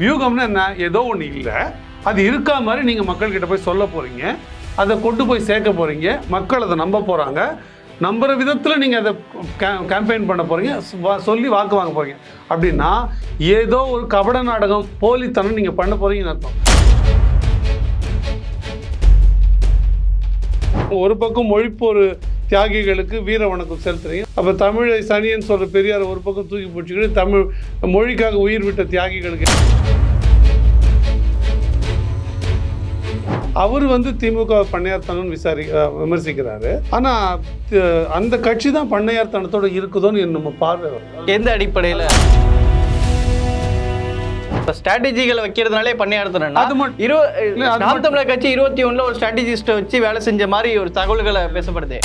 வியூகம்னா என்ன? ஏதோ ஒன்று இல்லை. அது இருக்கா மாதிரி நீங்கள் மக்கள்கிட்ட போய் சொல்ல போகிறீங்க அதை கொண்டு போய் சேர்க்க போகிறீங்க மக்கள் அதை நம்ப போகிறாங்க நம்புற விதத்தில் நீங்கள் அதை கேம்பெயின் பண்ண போகிறீங்க சொல்லி வாக்கு வாங்க போகிறீங்க அப்படின்னா ஏதோ ஒரு கபட நாடகம் போலித்தனம் நீங்கள் பண்ண போகிறீங்கன்னு அர்த்தம். ஒரு பக்கம் மொழிப்போர் தியாகிகளுக்கு வீர வணக்கம் செலுத்துறீங்க அப்போ தமிழை சனியன் சொல்கிற பெரியார் ஒரு பக்கம் தூக்கி பிடிச்சிக்கிட்டு தமிழ் மொழிக்காக உயிர் விட்ட தியாகிகளுக்கு. அவர் வந்து திமுக பண்ணையார்த்தனம் விசாரி விமர்சிக்கிறாரு. ஆனால் அந்த கட்சி தான் பண்ணையார்த்தனத்தோட இருக்குதோன்னு நம்ம பார்வை எந்த அடிப்படையில்? இப்போ ஸ்ட்ராட்டஜிகளை வைக்கிறதுனாலே பண்ணியாடுத்தணும்னா அது மட்டும் இரு இல்ல, அது நாம் தமிழர் கட்சி இருபத்தி ஒண்ணுல ஒரு ஸ்ட்ராட்டஜிஸ்ட்டை வச்சு வேலை செஞ்ச மாதிரி ஒரு தகவல்களை பேசப்படுது.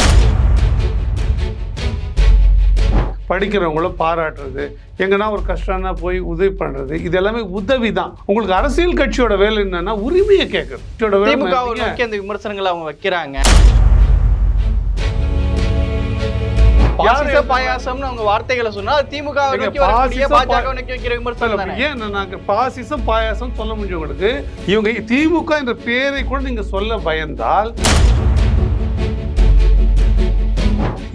படிக்கிறவங்கள பாராட்டுறது எங்கன்னா ஒரு கஷ்டம்னா போய் உதவி பண்ணுறது இது எல்லாமே உதவி தான் உங்களுக்கு அரசியல் கட்சியோட வேலை என்னன்னா உரிமையை கேட்கறது. கட்சியோட வேலை அந்த விமர்சனங்களை அவங்க வைக்கிறாங்க. யார் பாசிச பாயாசம்னு அவங்க வார்த்தைகளை சொன்னா திமுக பாசிசம் பாயாசம் சொல்ல முடியும் உங்களுக்கு இவங்க திமுக என்ற பேரை கூட நீங்க சொல்ல பயந்தால்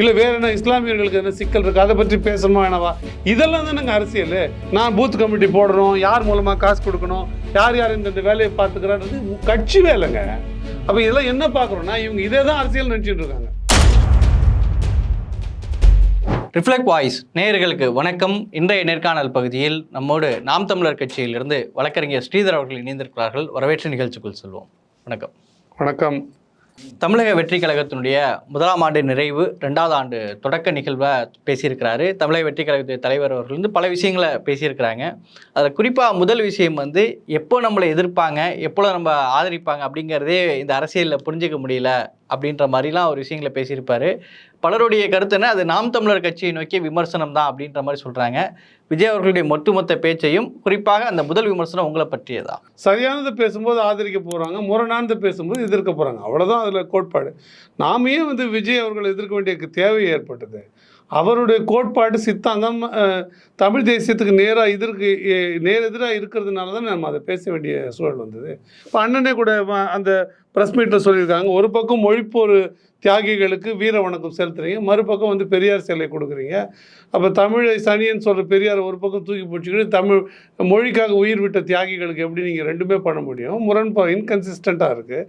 இல்ல வேற என்ன இஸ்லாமியர்களுக்கு என்ன சிக்கல் இருக்கு? அதை பற்றி பேசணுமா வேணவா இதெல்லாம் தானேங்க அரசியல். நான் பூத் கமிட்டி போடணும் யார் மூலமா காசு கொடுக்கணும் யார் யார் இந்த வேலையை பார்த்துக்கிறான்றது கட்சி வேலைங்க. அப்ப இதெல்லாம் என்ன பார்க்குறோம்னா இவங்க இதே தான் அரசியல் நினைச்சிட்டு இருக்காங்க. ரிஃப்ளெக்ட் வாய்ஸ் நேயர்களுக்கு வணக்கம். இன்றைய நேர்காணல் பகுதியில் நம்மோடு நாம் தமிழர் கட்சியிலிருந்து வழக்கறிஞர் ஸ்ரீதர் அவர்கள் இணைந்திருக்கிறார்கள். வரவேற்று நிகழ்ச்சிக்குள் செல்வோம். வணக்கம். வணக்கம். தமிழக வெற்றி கழகத்தினுடைய முதலாம் ஆண்டு நிறைவு ரெண்டாவது ஆண்டு தொடக்க நிகழ்வை பேசியிருக்கிறாரு. தமிழக வெற்றி கழகத்துடைய தலைவர் அவர்கள் வந்து பல விஷயங்களை பேசியிருக்கிறாங்க. அதில் குறிப்பாக முதல் விஷயம் வந்து எப்போ நம்மளை எதிர்ப்பாங்க எப்போ நம்ம ஆதரிப்பாங்க அப்படிங்கிறதே இந்த அரசியலில் புரிஞ்சுக்க முடியல. அப்படின்ற மாதிரிலாம் ஒரு விஷயங்களை பேசியிருப்பார். பலருடைய கருத்துனா அது நாம் தமிழர் கட்சியை நோக்கிய விமர்சனம் தான் அப்படின்ற மாதிரி சொல்கிறாங்க விஜய் அவர்களுடைய ஒட்டுமொத்த பேச்சையும் குறிப்பாக அந்த முதல் விமர்சனம் உங்களை பற்றியதா? சரியானது பேசும்போது ஆதரிக்க போகிறாங்க முரணானது பேசும்போது எதிர்க்க போகிறாங்க அவ்வளோதான் அதில் கோட்பாடு. நாமே வந்து விஜய் அவர்கள் எதிர்க்க வேண்டிய தேவை ஏற்பட்டது. அவருடைய கோட்பாடு சித்தாந்தம் தமிழ் தேசியத்துக்கு நேராக எதிர்க்கு நேர் எதிராக இருக்கிறதுனால தான் நம்ம அதை பேச வேண்டிய சூழல் வந்தது. இப்போ அண்ணனே கூட அந்த ப்ரெஸ் மீட்டில் சொல்லியிருக்காங்க. ஒரு பக்கம் மொழிப்போர் தியாகிகளுக்கு வீர வணக்கம் செலுத்துறீங்க. மறுபக்கம் வந்து பெரியார் சிலை கொடுக்குறீங்க. அப்போ தமிழை சனியன் சொல்கிற பெரியார் ஒரு பக்கம் தூக்கி பிடிச்சிக்கிட்டு தமிழ் மொழிக்காக உயிர் விட்ட தியாகிகளுக்கு எப்படி நீங்கள் ரெண்டுமே பண்ண முடியும்? முரண்பா இன்கன்சிஸ்டண்ட்டாக இருக்குது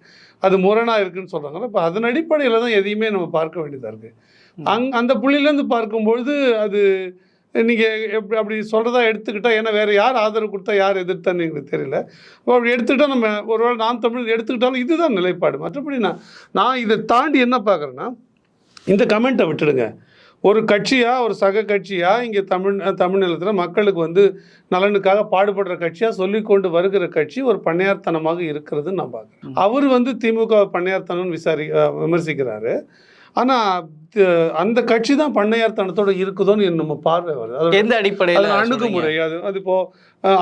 அது முரணாக இருக்குன்னு சொல்கிறாங்க இப்போ அதன் அடிப்படையில் தான் எதையுமே நம்ம பார்க்க வேண்டியதாக இருக்குது அங் அந்த புள்ளியிலேருந்து பார்க்கும்பொழுது அது நீங்கள் எப்படி அப்படி சொல்கிறதா எடுத்துக்கிட்டால் ஏன்னா வேறு யார் ஆதரவு கொடுத்தா யார் எதிர்த்தான்னு எங்களுக்கு தெரியல. அப்போ அப்படி எடுத்துக்கிட்டால் நம்ம ஒருவேளை நாம் தமிழ் எடுத்துக்கிட்டாலும் இதுதான் நிலைப்பாடு. மற்றபடி நான் நான் இதை தாண்டி என்ன பார்க்குறேன்னா இந்த கமெண்ட்டை விட்டுடுங்க. ஒரு கட்சியாக ஒரு சக கட்சியாக இங்கே தமிழ் தமிழ்நிலத்தில் மக்களுக்கு வந்து நலனுக்காக பாடுபடுற கட்சியாக சொல்லிக்கொண்டு வருகிற கட்சி ஒரு பண்ணையார்த்தனமாக இருக்கிறதுன்னு நான் பார்க்குறேன். அவர் வந்து திமுக பண்ணையார்த்தனம்னு விசாரி விமர்சிக்கிறாரு. ஆனால் அந்த கட்சி தான் பண்ணையார்த்தனத்தோட இருக்குதோன்னு நம்ம பார்வை வருது. எந்த அடிப்படையில் அது அணுகுமுறை அது அது இப்போ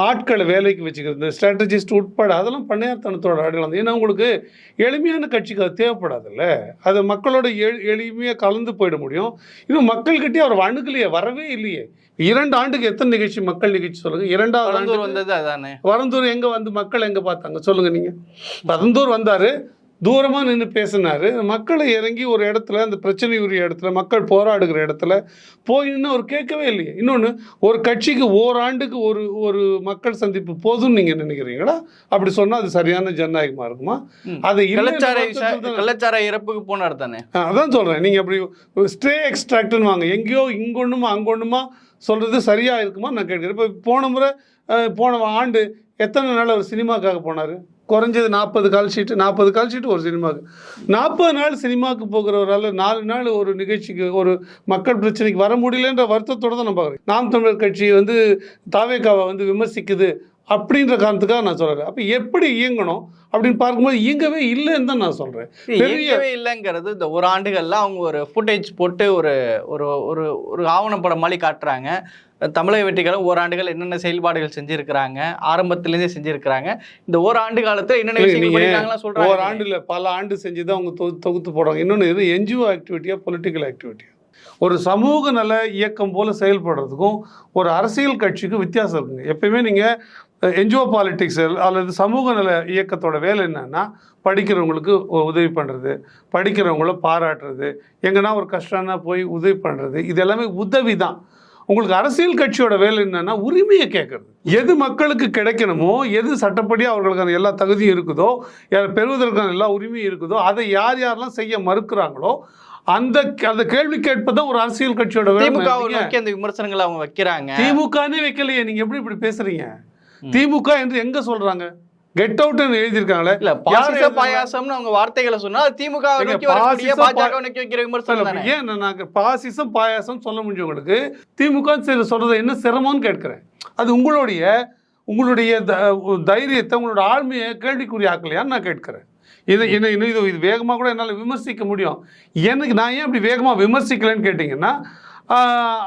ஆட்களை வேலைக்கு வச்சுக்கிறது ஸ்ட்ராட்டஜிஸ்ட் உட்பட அதெல்லாம் பண்ணையார்த்தனத்தோட அடையாளம் ஏன்னா உங்களுக்கு எளிமையான கட்சிக்கு அது தேவைப்படாதுல்ல. அது மக்களோட எளி எளிமையாக கலந்து போயிட முடியும். இன்னும் மக்கள்கிட்டயே அவர் அணுகலையே வரவே இல்லையே. இரண்டு ஆண்டுக்கு எத்தனை நிகழ்ச்சி மக்கள் நிகழ்ச்சி சொல்லுங்க? இரண்டாவது ஆண்டு வந்தது அதானே? வரந்தூர் எங்க வந்து மக்கள் எங்க பார்த்தாங்க? சொல்லுங்க நீங்க. பரந்தூர் வந்தாரு. தூரமா நின்று பேசினாரு. மக்களை இறங்கி ஒரு இடத்துல அந்த பிரச்சனை உரிய இடத்துல மக்கள் போராடுகிற இடத்துல போய் நின்று அவர் கேட்கவே இல்லையே. இன்னொன்று ஒரு கட்சிக்கு ஓராண்டுக்கு ஒரு ஒரு மக்கள் சந்திப்பு போதும்னு நீங்க நினைக்கிறீங்களா? அப்படி சொன்னா அது சரியான ஜனநாயகமா இருக்குமா. அது கள்ளச்சாரை இறப்புக்கு போனார் தானே? அதான் சொல்கிறேன் நீங்கள் அப்படி ஸ்ட்ரே எக்ஸ்ட்ராக்ட்னு வாங்க. எங்கேயோ இங்கொன்றுமா அங்கொன்றுமா சொல்கிறது சரியாக இருக்குமா? நான் கேட்குறேன். இப்போ போன முறை போன ஆண்டு எத்தனை நாள் அவர் சினிமாக்காக போனார்? குறைஞ்சது நாற்பது கால் ஷீட்டு நாற்பது கால் ஷீட்டு ஒரு சினிமாவுக்கு நாற்பது நாள் சினிமாவுக்கு போகிறவரால் நாலு நாள் ஒரு நிகழ்ச்சிக்கு ஒரு மக்கள் பிரச்சனைக்கு வர முடியலன்ற வருத்தத்தோட தான் நான் பார்க்குறேன். நாம் தமிழர் கட்சி வந்து தாவேக்காவை வந்து விமர்சிக்குது அப்படின்ற காரணத்துக்காக நான் சொல்லலை அப்போ எப்படி இயங்கணும் அப்படின்னு பார்க்கும்போது இயங்கவே இல்லைன்னு தான் நான் சொல்கிறேன் பெரிய இயக்கவே இல்லைங்கிறது இந்த ஒரு ஆண்டுகள்ல அவங்க ஒரு ஃபுட்டேஜ் போட்டு ஒரு ஒரு ஒரு ஒரு ஆவணப்படம் மாதிரி காட்டுறாங்க. தமிழக வெற்றிகளும் ஓராண்டுகள் என்னென்ன செயல்பாடுகள் செஞ்சிருக்கிறாங்க ஆரம்பத்திலேருந்தே செஞ்சிருக்கிறாங்க. இந்த ஓராண்டு காலத்துல என்னென்ன விஷயங்கள் ஒரு ஆண்டுல பல ஆண்டு செஞ்சு தான் அவங்க தொகு தொகுத்து போடுறாங்க. இன்னொன்று இது என்ஜிஓ ஆக்டிவிட்டியா பொலிட்டிக்கல் ஆக்டிவிட்டியா ஒரு சமூக நல இயக்கம் போல செயல்படுறதுக்கும் ஒரு அரசியல் கட்சிக்கும் வித்தியாசம் இருக்குங்க. எப்பயுமே நீங்கள் என்ஜிஓ பாலிட்டிக்ஸ் அல்லது சமூக நல இயக்கத்தோட வேலை என்னன்னா படிக்கிறவங்களுக்கு உதவி பண்ணுறது படிக்கிறவங்கள பாராட்டுறது எங்கன்னா ஒரு கஷ்டம்னா போய் உதவி பண்ணுறது இது எல்லாமே உதவி தான். உங்களுக்கு அரசியல் கட்சியோட வேலை என்னன்னா உரிமையை கேட்கறது. எது மக்களுக்கு கிடைக்கணுமோ எது சட்டப்படி அவர்களுக்கான எல்லா தகுதியும் இருக்குதோ பெறுவதற்கான எல்லா உரிமையும் இருக்குதோ அதை யார் யாரெல்லாம் செய்ய மறுக்கிறாங்களோ அந்த அந்த கேள்வி கேட்பதுதான் ஒரு அரசியல் கட்சியோட வேலை. திமுக அந்த விமர்சனங்களை அவங்க வைக்கிறாங்க. திமுகனே வைக்கலையே நீங்க எப்படி இப்படி பேசுறீங்க? திமுக என்று எங்க சொல்றாங்க? கெட் அவுட் எழுதியிருக்காங்களே. இல்ல பாசிச? பாயாசம்னு அவங்க வார்த்தைகளை சொன்னா திமுக ஏன் நாங்க பாசிசம் பாயாசம் சொல்ல முடியும் உங்களுக்கு? திமுக சொல்றது என்ன சிரமம்னு கேட்கிறேன். அது உங்களுடைய உங்களுடைய தைரியத்தை உங்களோட ஆழ்மையை கேள்விக்குறி ஆக்கலையான்னு நான் கேட்கிறேன். இது இது இது வேகமாக கூட என்னால் விமர்சிக்க முடியும். எனக்கு நான் ஏன் இப்படி வேகமாக விமர்சிக்கலைன்னு கேட்டிங்கன்னா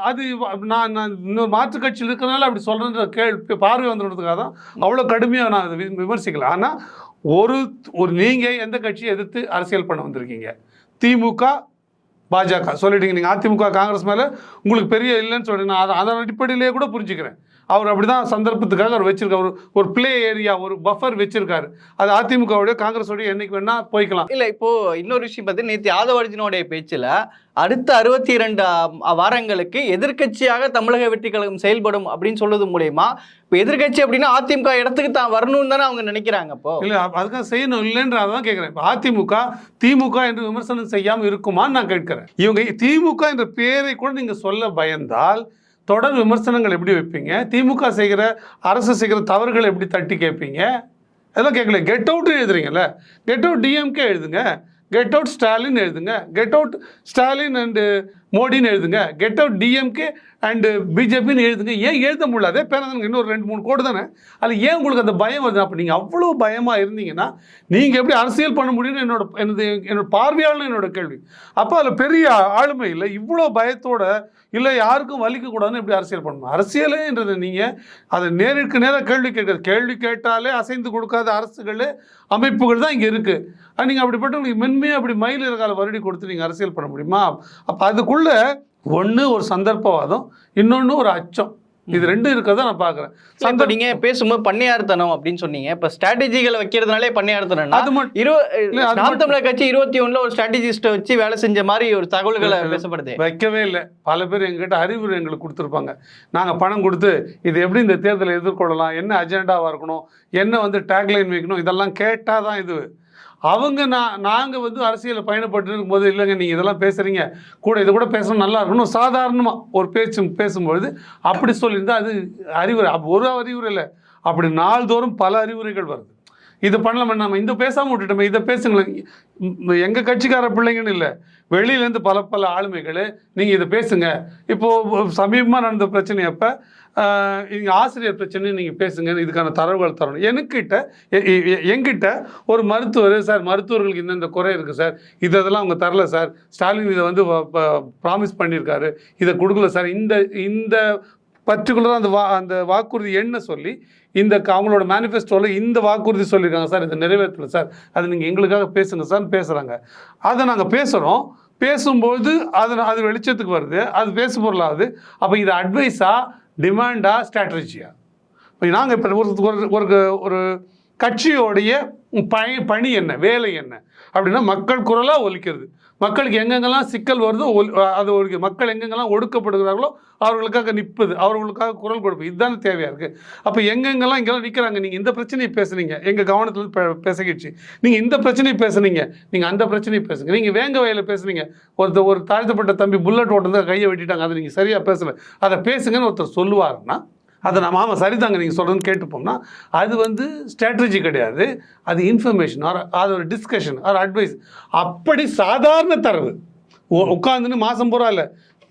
அது நான் நான் இன்னொரு மாற்றுக் கட்சியில் இருக்கிறனால அப்படி சொல்கிறேன்ற கேள்வி பார்வை வந்துடுறதுக்காக தான் அவ்வளோ கடுமையாக நான் அதை வி- விமர்சிக்கல. ஆனால் ஒரு ஒரு நீங்கள் எந்த கட்சியை எதிர்த்து அரசியல் பண்ண வந்திருக்கீங்க? திமுக பாஜக. சொல்லிட்டீங்க நீங்கள் அதிமுக காங்கிரஸ் மேலே உங்களுக்கு பெரிய இல்லைன்னு சொல்லிட்டு நான் அதை அதன் அடிப்படையிலேயே கூட புரிஞ்சுக்கிறேன். அவர் அப்படி தான் சந்தர்ப்பத்துக்காக அவர் வச்சிருக்காரு. ஒரு ப்ளே ஏரியா ஒரு பஃபர் வச்சிருக்காரு. அது அதிமுகவுடைய காங்கிரஸோடைய என்னைக்கு வேணா போய்க்கலாம். இல்ல இப்போ இன்னொரு விஷயம் பார்த்து நேற்று யாதவ அர்ஜுனோடைய பேச்சுல அடுத்த அறுபத்தி இரண்டு வாரங்களுக்கு எதிர்க்கட்சியாக தமிழக வெற்றி கழகம் செயல்படும் அப்படின்னு சொல்றது மூலயமா இப்போ எதிர்க்கட்சி அப்படின்னா அதிமுக இடத்துக்கு தான் வரணும்னு தானே அவங்க நினைக்கிறாங்க அப்போ? இல்லை அதுக்காக செய்யணும் இல்லைன்ற தான் கேட்குறேன் இப்போ அதிமுக திமுக என்று விமர்சனம் செய்யாமல் இருக்குமான்னு நான் கேட்கிறேன். இவங்க திமுக என்ற பேரை கூட நீங்கள் சொல்ல பயந்தால் தொடர் விமர்சனங்கள் எப்படி வைப்பீங்க? திமுக செய்கிற அரசு செய்கிற தவறுகளை எப்படி தட்டி கேட்பீங்க? அதெல்லாம் கேட்கல. கெட் அவுட் எழுதுறீங்கல்ல? கெட் அவுட் டிஎம்கே எழுதுங்க. கெட் அவுட் ஸ்டாலின் எழுதுங்க. கெட் அவுட் ஸ்டாலின் அண்டு மோடின்னு எழுதுங்க. கெட் அவுட் டிஎம்கே அண்டு பிஜேபின்னு எழுதுங்க. ஏன் எழுத முடியல? அதே பேரங்க இன்னொரு ரெண்டு மூணு கோடு தானே? அதில் ஏன் உங்களுக்கு அந்த பயம் வருது? அப்போ நீங்கள் அவ்வளோ பயமாக இருந்தீங்கன்னா நீங்கள் எப்படி அரசியல் பண்ண முடியும்னு என்னோட எனது என்னோட பார்வையாளர் என்னோட கேள்வி. அப்போ அதில் பெரிய ஆளுமை இல்லை. இவ்வளோ பயத்தோட இல்லை யாருக்கும் வலிக்கக்கூடாதுன்னு இப்படி அரசியல் பண்ணணும். அரசியலுன்றது நீங்கள் அதை நேருக்கு நேராக கேள்வி கேட்குறது கேள்வி கேட்டாலே அசைந்து கொடுக்காத அரசுகள் அமைப்புகள் தான் இங்கே இருக்குது நீங்கள் அப்படிப்பட்டவங்களுக்கு மென்மையாக அப்படி மயில் இருக்கால வருடி கொடுத்து நீங்கள் அரசியல் பண்ண முடியுமா? அப்போ அதுக்குள்ளே ஒன்று ஒரு சந்தர்ப்பவாதம் இன்னொன்று ஒரு அச்சம். இது ரெண்டும் இருக்கிறத நான் பார்க்குறேன். இப்போ நீங்க பேசும்போது பண்ணையார்த்தனம் அப்படின்னு சொன்னீங்க. இப்போ ஸ்ட்ராட்டஜிகளை வைக்கிறதுனாலே பண்ணையார்த்தனம்னா அது மட்டும் இரு இல்ல, அது நாம் தமிழர் கட்சி இருபத்தி ஒண்ணுல ஒரு ஸ்ட்ராட்டஜிஸ்ட்டை வச்சு வேலை செஞ்ச மாதிரி ஒரு தகவல்களை பேசப்படுது. வைக்கவே இல்லை. பல பேர் எங்ககிட்ட அறிவுரை எங்களுக்கு கொடுத்துருப்பாங்க. நாங்கள் பணம் கொடுத்து இது எப்படி இந்த தேர்தலை எதிர்கொள்ளலாம்? என்ன அஜெண்டாவாக இருக்கணும்? என்ன வந்து டேக்லைன் வைக்கணும்? இதெல்லாம் கேட்டால் தான் இது. அவங்க நான் நாங்கள் வந்து அரசியலில் பயணப்பட்டு இருக்கும்போது இல்லைங்க நீங்கள் இதெல்லாம் பேசுகிறீங்க கூட இதை கூட பேசணும் நல்லா இருக்கணும் சாதாரணமாக ஒரு பேச்சு பேசும்பொழுது அப்படி சொல்லியிருந்தால் அது அறிவுரை. அப்போ ஒரு அறிவுரை இல்லை. அப்படி நாள்தோறும் பல அறிவுரைகள் வருது. இது பண்ணலாமே நம்ம இந்த பேசாமல் விட்டுட்டோமே இதை பேசுங்களேன். எங்கள் கட்சிக்கார பிள்ளைங்கன்னு இல்லை. வெளியிலேருந்து பல பல ஆளுமைகள் நீங்கள் இதை பேசுங்க. இப்போது சமீபமாக நடந்த பிரச்சனை அப்போ நீங்கள் ஆசிரியர் பிரச்சனை நீங்கள் பேசுங்க இதுக்கான தரவுகள் தரணும். எனக்கிட்ட எ- எ- ஒரு மருத்துவர் சார் மருத்துவர்களுக்கு இந்தந்த குறை இருக்குது சார். இதெல்லாம் அவங்க தரல சார். ஸ்டாலின் இதை வந்து ப்ராமிஸ் பண்ணியிருக்காரு. இதை கொடுக்கல சார். இந்த இந்த பர்டிகுலராக அந்த வா அந்த வாக்குறுதி என்ன சொல்லி இந்த அவங்களோட மேனிஃபெஸ்டோவில் இந்த வாக்குறுதி சொல்லியிருக்காங்க சார். இதை நிறைவேற்றல சார். அது நீங்கள் எங்களுக்காக பேசுங்க சார். பேசுகிறாங்க அதை நாங்கள் பேசுகிறோம் பேசும்போது அது அது வெளிச்சத்துக்கு வருது. அது பேசு பொருளாகுது அப்போ இது அட்வைஸாக டிமாண்டா ஸ்ட்ராட்டஜியா? இப்போ நாங்கள் இப்போ ஒரு ஒரு ஒரு ஒரு கட்சியோடைய பணி பணி என்ன வேலை என்ன? அப்படின்னா மக்கள் குரலாக ஒலிக்கிறது. மக்களுக்கு எங்கெங்கெல்லாம் சிக்கல் வருதோ அது ஒரு மக்கள் எங்கெங்கெல்லாம் ஒடுக்கப்படுகிறார்களோ அவர்களுக்காக நிற்பது அவர்களுக்காக குரல் கொடுப்பது இதுதான் தேவையாக இருக்குது அப்போ எங்கெங்கெல்லாம் இங்கெல்லாம் நிற்கிறாங்க நீங்கள் இந்த பிரச்சனையை பேசுனீங்க. எங்கள் கவனத்தில் பே- நீங்கள் இந்த பிரச்சனையை பேசுனீங்க. நீங்கள் அந்த பிரச்சனையை பேசுங்க. நீங்கள் வேங்க வயலில் பேசுனீங்க. ஒருத்தர் ஒரு தாழ்த்தப்பட்ட தம்பி புல்லட் ஓட்டுறது கையை வெட்டிட்டாங்க. அதை நீங்கள் சரியாக பேசலை. அதை பேசுங்கன்னு ஒருத்தர் சொல்லுவாருன்னா அதை நம்ம ஆமாம் சரிதாங்க நீங்கள் சொல்கிறதுன்னு கேட்டுப்போம்னா அது வந்து ஸ்ட்ராட்டஜி கிடையாது. அது இன்ஃபர்மேஷன் ஆர் அது ஒரு டிஸ்கஷன் ஆர் அட்வைஸ் அப்படி சாதாரண தரவு. உட்காந்துன்னு மாதம் பூரா இல்லை.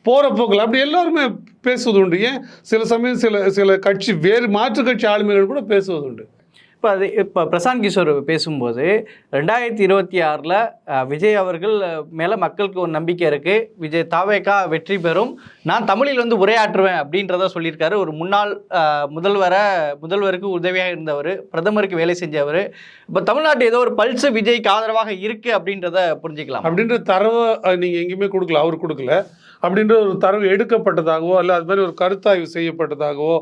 போகிற போக்கில் அப்படி எல்லாருமே பேசுவது உண்டு ஏன்? சில சமயம் சில சில கட்சி வேறு மாற்று கட்சி ஆளுமைகள் கூட பேசுவது உண்டு இப்போ அது இப்போ பிரசாந்த் கிஷோர் பேசும்போது ரெண்டாயிரத்தி இருபத்தி ஆறில் விஜய் அவர்கள் மேலே மக்களுக்கு ஒரு நம்பிக்கை இருக்குது விஜய் தாவேக்கா வெற்றி பெறும். நான் தமிழில் வந்து உரையாற்றுவேன் அப்படின்றத சொல்லியிருக்காரு. ஒரு முன்னாள் முதல்வரை முதல்வருக்கு உதவியாக இருந்தவர் பிரதமருக்கு வேலை செஞ்சவர். இப்போ தமிழ்நாட்டு ஏதோ ஒரு பல்ஸ் விஜய்க்கு ஆதரவாக இருக்குது அப்படின்றத புரிஞ்சுக்கலாம். அப்படின்ற தரவை நீங்கள் எங்கேயுமே கொடுக்கல அவர் கொடுக்கல. அப்படின்ற ஒரு தரவு எடுக்கப்பட்டதாகவோ அல்ல அது மாதிரி ஒரு கருத்தாய்வு செய்யப்பட்டதாகவோ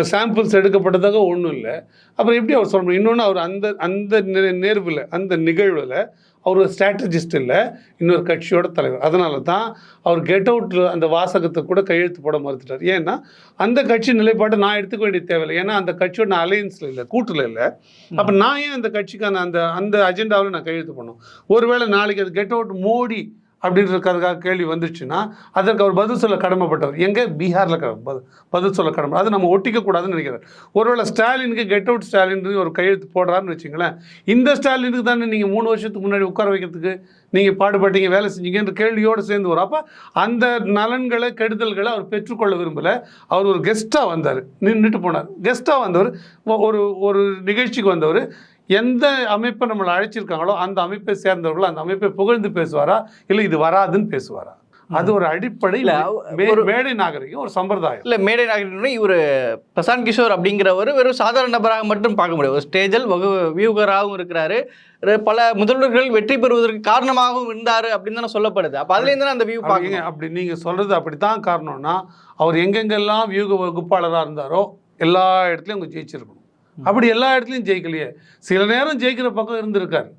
சாம்பிள்ஸ் எடுக்கப்பட்டதாக ஒன்றும் இல்லை. அப்புறம் எப்படி அவர் சொல்ல முடியும்? இன்னொன்று அவர் அந்த அந்த நே- நேர்வில் அந்த நிகழ்வில் அவர் ஒரு ஸ்ட்ராட்டஜிஸ்ட் இல்லை இன்னொரு கட்சியோட தலைவர். அதனால தான் அவர் கெட் அவுட்டில் அந்த வாசகத்தை கூட கையெழுத்து போட மறுத்துட்டார். ஏன்னா அந்த கட்சி நிலைப்பாட்டை நான் எடுத்துக்க வேண்டிய தேவையில்லை. ஏன்னா அந்த கட்சியோட நான் அலையன்ஸில் இல்லை கூட்டில் இல்லை. அப்போ நான் ஏன் அந்த கட்சிக்கான அந்த அந்த அஜெண்டாவில் நான் கையெழுத்து பண்ணணும் ஒருவேளை நாளைக்கு அது கெட் அவுட் மோடி அப்படின்றதுக்காக கேள்வி வந்துச்சுன்னா அதற்கு அவர் பதில் சொல்ல கடமைப்பட்டவர். எங்கே? பீகாரில் க- பதில் சொல்ல கடமை. அது நம்ம ஒட்டிக்க கூடாதுன்னு நினைக்கிறார். ஒருவேளை ஸ்டாலினுக்கு கெட் அவுட் ஸ்டாலின் ஒரு கையெழுத்து போடுறாருன்னு வச்சுங்களேன் இந்த ஸ்டாலினுக்கு தானே நீங்கள் மூணு வருஷத்துக்கு முன்னாடி உட்கார வைக்கிறதுக்கு நீங்கள் பாடுபட்டீங்க வேலை செஞ்சீங்கன்ற கேள்வியோடு சேர்ந்து வரும். அப்போ அந்த நலன்களை கெடுதல்களை அவர் பெற்றுக்கொள்ள விரும்பலை. அவர் ஒரு கெஸ்ட்டாக வந்தார். நின்றுட்டு போனார். கெஸ்ட்டாக வந்தவர் ஒரு ஒரு நிகழ்ச்சிக்கு வந்தவர். எந்த அமைப்பை நம்மளை அழைச்சிருக்காங்களோ அந்த அமைப்பை சேர்ந்தவர்கள் அந்த அமைப்பை புகழ்ந்து பேசுவாரா? இல்லை இது வராதுன்னு பேசுவாரா? அது ஒரு அடிப்படை இல்ல, மே- ஒரு- மேடை நாகரிகம் ஒரு சம்பிரதாயம். இல்ல மேடை நாகரிகம் இவர் பிரசாந்த் கிஷோர் அப்படிங்கிறவர் வெறும் சாதாரண நபராக மட்டும் பார்க்க முடியாது. ஒரு ஸ்டேஜில் வகு வியூகராகவும் இருக்கிறாரு. பல முதல்வர்கள் வெற்றி பெறுவதற்கு காரணமாகவும் இருந்தாரு அப்படின்னு தானே சொல்லப்படுது. அப்ப அதுல இருந்து அந்த வியூ பார்க்கணும்? அப்படி நீங்கள் சொல்கிறது அப்படி தான் காரணம்னா அவர் எங்கெங்கெல்லாம் வியூக வகுப்பாளராக இருந்தாரோ எல்லா இடத்துலையும் அவங்க ஜெயிச்சிருக்கணும். அப்படி எல்லா இடத்துலையும் ஜெயிக்கலையே. சில நேரம் ஜெயிக்கிற பக்கம் இருந்திருக்காரு.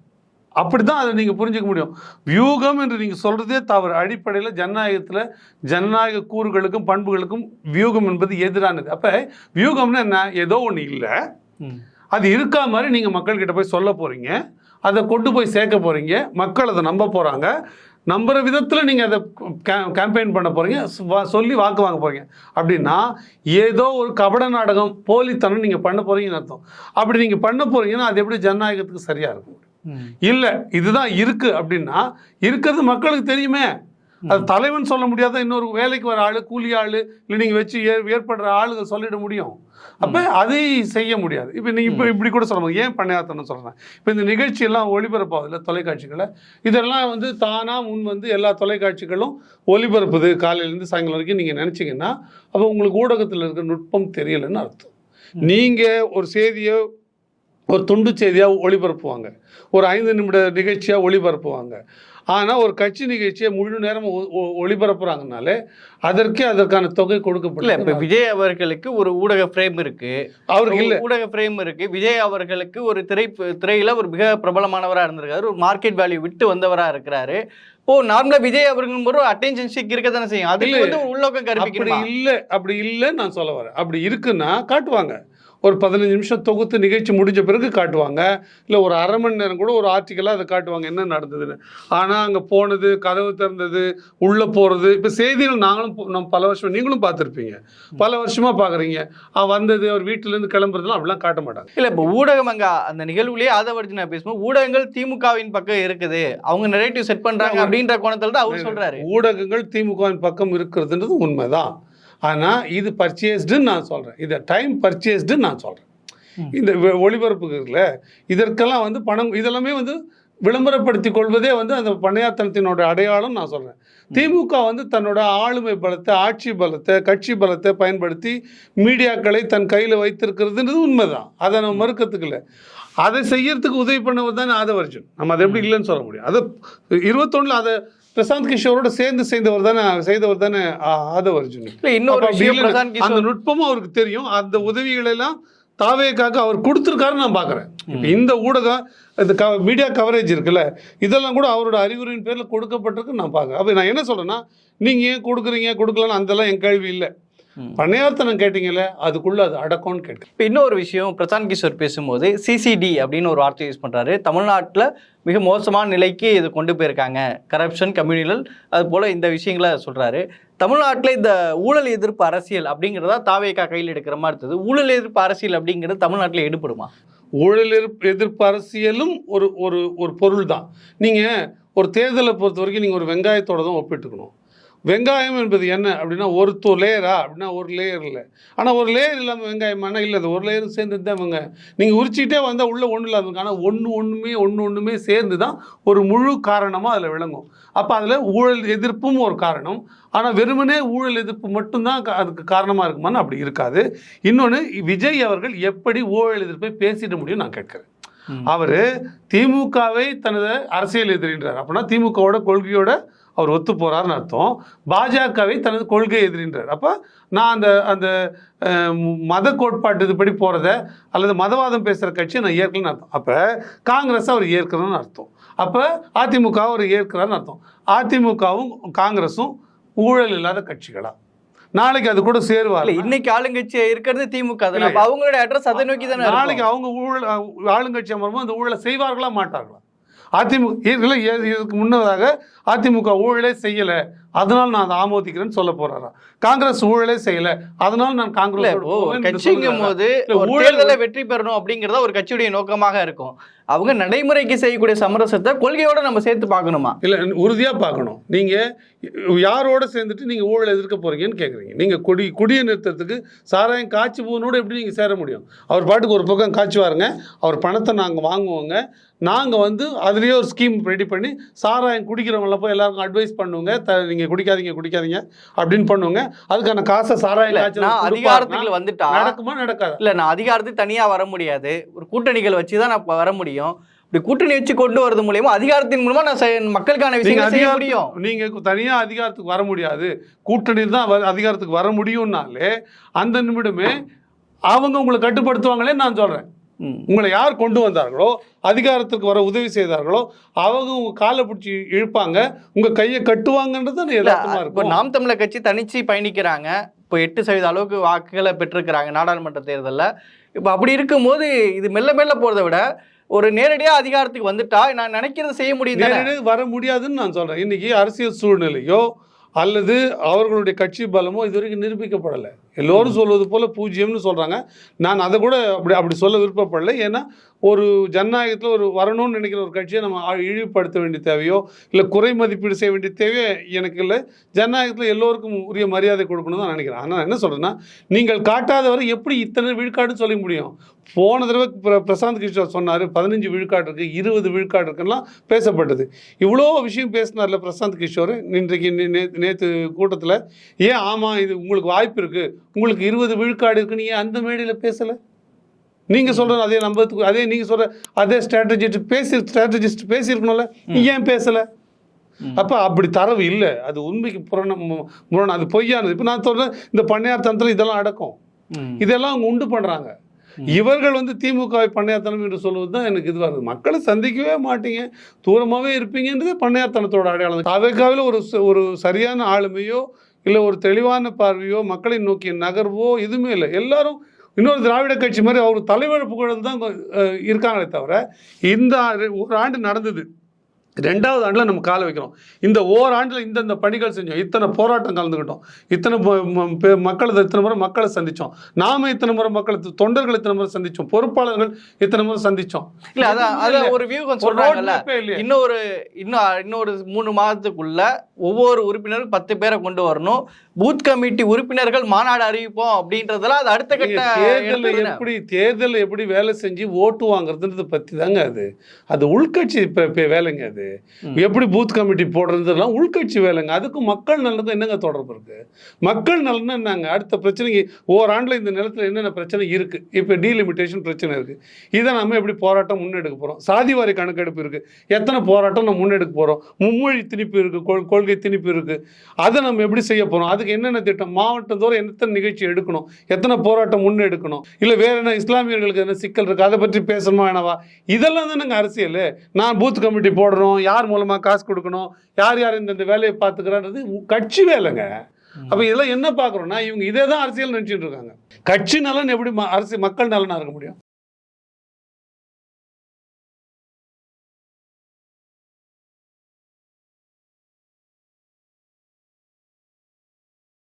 அப்படி தான் அதை நீங்கள் புரிஞ்சுக்க முடியும். வியூகம் என்று நீங்கள் சொல்கிறதே தவறு. அடிப்படையில் ஜனநாயகத்தில் ஜனநாயக கூறுகளுக்கும் பண்புகளுக்கும் வியூகம் என்பது எதிரானது. அப்போ வியூகம்னா என்ன? ஏதோ ஒன்று இல்லை. அது இருக்கா மாதிரி நீங்கள் மக்கள்கிட்ட போய் சொல்ல போகிறீங்க அதை கொண்டு போய் சேர்க்க போகிறீங்க மக்கள் அதை நம்ப போகிறாங்க நம்புற விதத்தில் நீங்கள் அதை கேம்பெயின் பண்ண போகிறீங்க சொல்லி வாக்கு வாங்க போகிறீங்க அப்படின்னா ஏதோ ஒரு கபட நாடகம் போலித்தனம் நீங்கள் பண்ண போகிறீங்கன்னு அர்த்தம். அப்படி நீங்கள் பண்ண போகிறீங்கன்னா அது எப்படி ஜனநாயகத்துக்கு சரியாக இருக்கும். இல்லை இதுதான் இருக்கு அப்படின்னா இருக்கிறது மக்களுக்கு தெரியுமே. அது தலைவன் சொல்ல முடியாத இன்னொரு வேலைக்கு வர ஆளு கூலி ஆளு இல்லை நீங்கள் வச்சு ஏ ஏற்படுற ஆளுங்க சொல்லிட முடியும். அப்போ அதை செய்ய முடியாது. இப்போ நீங்கள் இப்போ இப்படி கூட சொல்ல முடியும். ஏன் பண்ணையாத்தனம் சொல்கிறேன் இப்போ இந்த நிகழ்ச்சியெல்லாம் ஒளிபரப்பாகுதுல்ல தொலைக்காட்சிகளை இதெல்லாம் வந்து தானாக முன் வந்து எல்லா தொலைக்காட்சிகளும் ஒளிபரப்புது காலையிலேருந்து சாயங்காலம் வரைக்கும் நீங்கள் நினச்சிங்கன்னா அப்போ உங்களுக்கு ஊடகத்தில் இருக்கிற நுட்பம் தெரியலைன்னு அர்த்தம். நீங்கள் ஒரு செய்தியை ஒரு துண்டு செய்தியாக ஒளிபரப்புவாங்க. ஒரு ஐந்து நிமிட நிகழ்ச்சியாக ஒளிபரப்புவாங்க. ஆனால் ஒரு கட்சி நிகழ்ச்சியை முழு நேரம் ஒளிபரப்புறாங்கனாலே அதற்கே அதற்கான தொகை இல்ல இப்ப கொடுக்கப்படல விஜய் அவர்களுக்கு ஒரு ஊடக ஃப்ரேம் இருக்கு. அவருக்கு இல்லை. ஊடக ஃப்ரேம் இருக்கு. விஜய் அவர்களுக்கு ஒரு திரை திரையில ஒரு மிக பிரபலமானவரா இருந்திருக்காரு. ஒரு மார்க்கெட் வேல்யூ விட்டு வந்தவரா இருக்கிறாரு. இப்போ நார்மலா விஜய் அவர்கள் ஒரு அட்டென்ஷன் சீக் இருக்க தானே செய்யும். அதுக்கு இல்ல. வந்து ஒரு உள்நோக்கம் அப்படி இல்லை அப்படி இல்லைன்னு நான் சொல்ல வரேன். அப்படி இருக்குன்னா காட்டுவாங்க. ஒரு பதினஞ்சு நிமிஷம் தொகுத்து நிகழ்ச்சி முடிஞ்ச பிறகு காட்டுவாங்க. இல்லை ஒரு அரை மணி நேரம் கூட ஒரு ஆர்டிக்கலாக அதை காட்டுவாங்க. என்ன நடந்ததுன்னு. ஆனால் அங்கே போனது கதவு திறந்தது உள்ளே போகிறது இப்போ செய்திகள் நாங்களும் நம்ம பல வருஷம் நீங்களும் பார்த்துருப்பீங்க. பல வருஷமாக பார்க்குறீங்க. வந்தது அவர் வீட்டிலேருந்து கிளம்புறதுலாம் அப்படிலாம் காட்ட மாட்டாங்க. இல்ல இப்போ ஊடகம் அங்க அந்த நிகழ்வுலயே ஆதவர்ஜினா பேசும்போது ஊடகங்கள் திமுகவின் பக்கம் இருக்குது. அவங்க நெரேட்டிவ் செட் பண்றாங்க அப்படின்ற கோணத்துல தான் அவர் சொல்றாரு. ஊடகங்கள் திமுகவின் பக்கம் இருக்கிறதுன்றது உண்மைதான். ஆனால் இது பர்ச்சேஸ்டுன்னு நான் சொல்கிறேன் இதை டைம் பர்ச்சேஸ்டுன்னு நான் சொல்கிறேன் இந்த வெ- ஒளிபரப்புகள்ல இதற்கெல்லாம் வந்து பணம் இதெல்லாமே வந்து விளம்பரப்படுத்தி கொள்வதே வந்து அந்த பண்ணையாத்தனத்தினோட அடையாளம் நான் சொல்கிறேன் திமுக வந்து தன்னோட ஆளுமை பலத்தை ஆட்சி பலத்தை கட்சி பலத்தை பயன்படுத்தி மீடியாக்களை தன் கையில் வைத்திருக்கிறதுன்றது உண்மைதான். அதை நம்ம மறுக்கிறதுக்கு இல்லை அதை செய்யறதுக்கு உதவி பண்ணவர் தானே ஆதவர்ஜுன் நம்ம அதை எப்படி இல்லைன்னு சொல்ல முடியும். அது இருபத்தொன்னில் அதை பிரசாந்த் கிஷோரோட சேர்ந்து செய்தவர் தானே செய்தவர் தானே ஆ- ஆதவர்ஜுன். இல்ல இன்னொரு அந்த நுட்பமும் அவருக்கு தெரியும். அந்த உதவிகளை எல்லாம் தாவேக்காக அவர் கொடுத்துருக்காருன்னு நான் பார்க்குறேன் இந்த ஊடகம் இந்த க மீடியா கவரேஜ் இருக்குல்ல இதெல்லாம் கூட அவரோட அறிவுரையின் பேரில் கொடுக்கப்பட்டிருக்கு நான் பார்க்குறேன் அப்போ நான் என்ன சொல்கிறேன்னா நீங்கள் ஏன் கொடுக்குறீங்க? கொடுக்கலன்னு அதெல்லாம் என் கேள்வி இல்லை. பண்ணையார்த்தனம் கேட்டீங்கல்ல அதுக்குள்ளே அது அடக்கம்னு கேட்டேன். இப்போ இன்னொரு விஷயம் பிரசாந்த் கிஷோர் பேசும்போது சிசிடி அப்படின்னு ஒரு வார்த்தை யூஸ் பண்றாரு. தமிழ்நாட்டில் மிக மோசமான நிலைக்கு இது கொண்டு போயிருக்காங்க. கரப்ஷன் கம்யூனியல் அது போல இந்த விஷயங்களை சொல்றாரு. தமிழ்நாட்டில் இந்த ஊழல் எதிர்ப்பு அரசியல் அப்படிங்கிறதா தாவேக்கா கையில் எடுக்கிற மாதிரி இருந்தது. ஊழல் எதிர்ப்பு அரசியல் அப்படிங்கிறது தமிழ்நாட்டில் எடுபடுமா? ஊழல் எதிர்ப்பு எதிர்ப்பு அரசியலும் ஒரு ஒரு ஒரு பொருள் தான் நீங்கள் ஒரு தேர்தலை பொறுத்த வரைக்கும் நீங்கள் ஒரு வெங்காயத்தோட தான் ஒப்பிட்டுக்கணும். வெங்காயம் என்பது என்ன? அப்படின்னா ஒரு தோ லேயரா அப்படின்னா ஒரு லேயர் இல்லை ஆனால் ஒரு லேயர் இல்லாமல் வெங்காயமானா இல்லை. அது ஒரு லேயர் சேர்ந்து தான் வெங்காயம். நீங்கள் உரிச்சிக்கிட்டே வந்தால் உள்ளே ஒன்றும் இல்லாமல் ஆனால் ஒன்று ஒன்றுமே ஒன்று ஒன்றுமே சேர்ந்து தான் ஒரு முழு காரணமாக அதில் விளங்கும். அப்போ அதில் ஊழல் எதிர்ப்பும் ஒரு காரணம். ஆனால் வெறுமனே ஊழல் எதிர்ப்பு மட்டும்தான் அதுக்கு காரணமாக இருக்குமான்னு அப்படி இருக்காது. இன்னொன்று விஜய் அவர்கள் எப்படி ஊழல் எதிர்ப்பை பேசிட முடியும் நான் கேட்குறேன். அவர் திமுகவை தனது அரசியல் எதிரின்றார். அப்படின்னா திமுகவோட கொள்கையோட அவர் ஒத்து போறாருன்னு அர்த்தம். பாஜகவை தனது கொள்கை எதிரின்றார். அப்போ நான் அந்த அந்த மத கோட்பாட்டு இதுபடி போகிறத அல்லது மதவாதம் பேசுகிற கட்சியை நான் ஏற்கலன்னு அர்த்தம். அப்போ காங்கிரஸ் அவர் ஏற்கணும்னு அர்த்தம். அப்போ அதிமுக அவர் ஏற்கிறான்னு அர்த்தம். அதிமுகவும் காங்கிரஸும் ஊழல் இல்லாத கட்சிகளா? நாளைக்கு அது கூட சேருவார்? இன்னைக்கு ஆளுங்கட்சி இருக்கிறது திமுக அவங்களோட அட்ரஸ் அதை நோக்கி தானே நாளைக்கு. அவங்க ஊழல் ஆளுங்கட்சி அமர்வும் அந்த ஊழலை செய்வார்களா மாட்டார்களா? அதிமுக இல்லை இதுக்கு முன்னதாக அதிமுக ஊழலே செய்யலை. அதனால நான் அதை ஆமோதிக்கிறேன்னு சொல்ல போறாரா? காங்கிரஸ் ஊழலே செய்யல. அதனால நான் காங்கிரஸ் கட்சிங்கும் போது இல்ல, ஒரு ஊழல் தேர்தலை வெற்றி பெறணும் அப்படிங்கறத ஒரு கட்சியுடைய நோக்கமாக இருக்கும். அவங்க நடைமுறைக்கு செய்யக்கூடிய சமரசத்தை கொள்கையோட நம்ம சேர்த்து பார்க்கணுமா? இல்லை உறுதியாக பார்க்கணும். நீங்கள் யாரோட சேர்ந்துட்டு நீங்கள் ஊழல் எதிர்க்க போறீங்கன்னு கேட்குறீங்க நீங்கள் குடி குடியை நிறுத்தத்துக்கு சாராயம் காய்ச்சி போகனோட எப்படி நீங்கள் சேர முடியும்? அவர் பாட்டுக்கு ஒரு பக்கம் காய்ச்சுவாருங்க. அவர் பணத்தை நாங்கள் வாங்குவோங்க. நாங்கள் வந்து அதுலேயே ஒரு ஸ்கீம் ரெடி பண்ணி சாராயம் குடிக்கிறவங்கள போய் எல்லாருக்கும் அட்வைஸ் பண்ணுவோங்க த நீங்கள் குடிக்காதீங்க குடிக்காதீங்க அப்படின்னு பண்ணுவோங்க அதுக்கான காசை சாராயம் நான் அதிகாரத்துக்கு வந்துட்டா நடக்குமா நடக்காதா? இல்ல நான் அதிகாரத்துக்கு தனியா வர முடியாது. ஒரு கூட்டணிகள் வச்சு தான் நான் வர முடியும். இப்படி கூட்டணி வச்சு கொண்டு வரது மூலியமா அதிகாரத்தின் மூலமா நான் மக்களுக்கான நீங்க விஷயங்களை செய்ய முடியும். நீங்க தனியா அதிகாரத்துக்கு வர முடியாது. கூட்டணியில் தான் அதிகாரத்துக்கு வர முடியும்னாலே அந்த நிமிடமே அவங்க உங்களை கட்டுப்படுத்துவாங்களே நான் சொல்றேன். உங்களை யார் கொண்டு வந்தார்களோ அதிகாரத்துக்கு வர உதவி செய்தார்களோ அவங்க உங்க காலை பிடிச்சி இழுப்பாங்க உங்க கையை கட்டுவாங்கன்றது யதார்த்தமா இப்போ இருக்கும். நாம் தமிழர் கட்சி தனிச்சு பயணிக்கிறாங்க. இப்போ எட்டு சதவீத அளவுக்கு வாக்குகளை பெற்றிருக்கிறாங்க நாடாளுமன்ற தேர்தலில். இப்போ அப்படி இருக்கும்போது இது மெல்ல மெல்ல போறதை விட ஒரு நேரடியா அதிகாரத்துக்கு வந்துட்டா நான் நினைக்கிறத செய்ய? நேரடியாக வர முடியாதுன்னு நான் சொல்றேன். இன்னைக்கு அரசியல் சூழ்நிலையோ அல்லது அவர்களுடைய கட்சி பலமோ இது வரைக்கும் நிரூபிக்கப்படலை. எல்லோரும் சொல்வது போல் பூஜ்ஜியம்னு சொல்கிறாங்க நான் அதை கூட அப்படி அப்படி சொல்ல விருப்பப்படலை. ஏன்னா ஒரு ஜனநாயகத்தில் ஒரு வரணும்னு நினைக்கிற ஒரு கட்சியை நம்ம இழிவுபடுத்த வேண்டிய தேவையோ இல்லை குறை மதிப்பீடு செய்ய வேண்டிய தேவையோ எனக்கு இல்லை. ஜனநாயகத்தில் எல்லோருக்கும் உரிய மரியாதை கொடுக்கணும்னு தான் நினைக்கிறேன். ஆனால் என்ன சொல்கிறேன்னா நீங்கள் காட்டாதவரை எப்படி இத்தனை விழுக்காடுன்னு சொல்ல முடியும்? போன தடவை பிர- பிரசாந்த் கிஷோர் சொன்னார் பதினஞ்சு விழுக்காடு இருக்குது இருபது விழுக்காடு இருக்குலாம் பேசப்பட்டது. இவ்வளோ விஷயம் பேசினார்ல பிரசாந்த் கிஷோர் இன்றைக்கு நேற்று கூட்டத்தில் ஏன் ஆமாம் இது உங்களுக்கு வாய்ப்பு இருக்குது உங்களுக்கு இருபது விழுக்காடு இருக்குன்னு ஏன் அந்த மேடையில் பேசலை? நீங்கள் சொல்கிற அதே நம்பத்துக்கு அதே நீங்கள் சொல்கிற அதே ஸ்ட்ராட்டஜிஸ்ட் பேசி ஸ்ட்ராட்டஜிஸ்ட் பேசியிருக்கணும்ல ஏன் பேசலை. அப்போ அப்படி தரவு இல்லை. அது உண்மைக்கு புரண மு- முரண் அது பொய்யானது. இப்போ நான் சொல்கிறேன் இந்த பண்ணையார் தந்திரம் இதெல்லாம் அடக்கம். இதெல்லாம் அவங்க உண்டு பண்ணுறாங்க இவர்கள் வந்து திமுகவை பண்ணையார்த்தனம் என்று சொல்வது தான் எனக்கு இதுவாக இருக்குது. மக்களை சந்திக்கவே மாட்டீங்க. தூரமாகவே இருப்பீங்கன்றது பண்ணையார்த்தனத்தோட அடையாளம். அவைக்காவில் ஒரு ஒரு சரியான ஆளுமையோ இல்லை ஒரு தெளிவான பார்வையோ மக்களை நோக்கிய நகர்வோ எதுவுமே இல்லை. எல்லாரும் இன்னொரு திராவிட கட்சி மாதிரி அவர் தலைவர் புகழ் தான் இருக்காங்களே தவிர இந்த ஒரு ஆண்டு நடந்தது. ரெண்டாவது ஆண்டில் நம்ம காலை வைக்கிறோம். இந்த ஓராண்டில் இந்தந்த பணிகள் செஞ்சோம். இத்தனை போராட்டம் கலந்துக்கிட்டோம். இத்தனை மக்களை இத்தனை முறை மக்களை சந்திச்சோம். நாம இத்தனை முறை மக்களை தொண்டர்கள் இத்தனை முறை சந்திச்சோம். பொறுப்பாளர்கள் இத்தனை முறை சந்திச்சோம். இல்ல அதான் அதான் ஒரு வியூகம் இல்லையே. இன்னொரு இன்னும் இன்னொரு மூணு மாதத்துக்குள்ள ஒவ்வொரு உறுப்பினரும் பத்து பேரை கொண்டு வரணும். பூத் கமிட்டி உறுப்பினர்கள் மாநாடு அறிவிப்போம் அப்படின்றதெல்லாம் அது அடுத்த கட்ட தானே. எப்படி தேர்தல்ல எப்படி வேலை செஞ்சு ஓட்டு வாங்குறதுன்றத பத்தி தாங்க அது. அது உள்கட்சி இப்ப வேலைங்க அது. ம். எப்படி பூத் கமிட்டி போடுறதுலாம் உள்கட்சி வேலைங்க. அதுக்கும் மக்கள் நல்லதும் என்னங்க தொடர்பு இருக்கு? மக்கள் நலன் என்னங்க? அடுத்த பிரச்சனைக்கு ஓராண்டுல இந்த நிலத்துல என்னென்ன பிரச்சனை இருக்கு? இப்ப டீலிமிட்டேஷன் பிரச்சனை இருக்கு. இதை நம்ம எப்படி போராட்டம் முன்னெடுக்க போறோம்? சாதிவாரி கணக்கெடுப்பு இருக்கு. எத்தனை போராட்டம் நம்ம முன்னெடுக்க போறோம்? மும்மொழி திணிப்பு இருக்கு கொள்- கொள்கை திணிப்பு இருக்கு. அதை நம்ம எப்படி செய்ய போறோம்? அதுக்கு என்னென்ன திட்டம்? மாவட்டம் தோறும் எத்தனை நிகழ்ச்சி எடுக்கணும்? எத்தனை போராட்டம் முன்னெடுக்கணும்? இல்லை வேற என்ன இஸ்லாமியர்களுக்கு என்ன சிக்கல் இருக்கு? அதை பற்றி பேசணுமா வேணவா? இதெல்லாம் தானேங்க அரசியல். நான் பூத் கமிட்டி போடணும் யார் மூலமா காசு கொடுக்கணும் யார் யார் இந்த இந்த வேலையை பார்த்துக்கிறான்றது கட்சி வேலைங்க. அப்ப இதெல்லாம் என்ன பார்க்குறோம்னா இவங்க இதே தான் அரசியல் நினைச்சிட்டு இருக்காங்க. கட்சி நலன் எப்படி அரசியல் மக்கள் நலனா இருக்க முடியும்?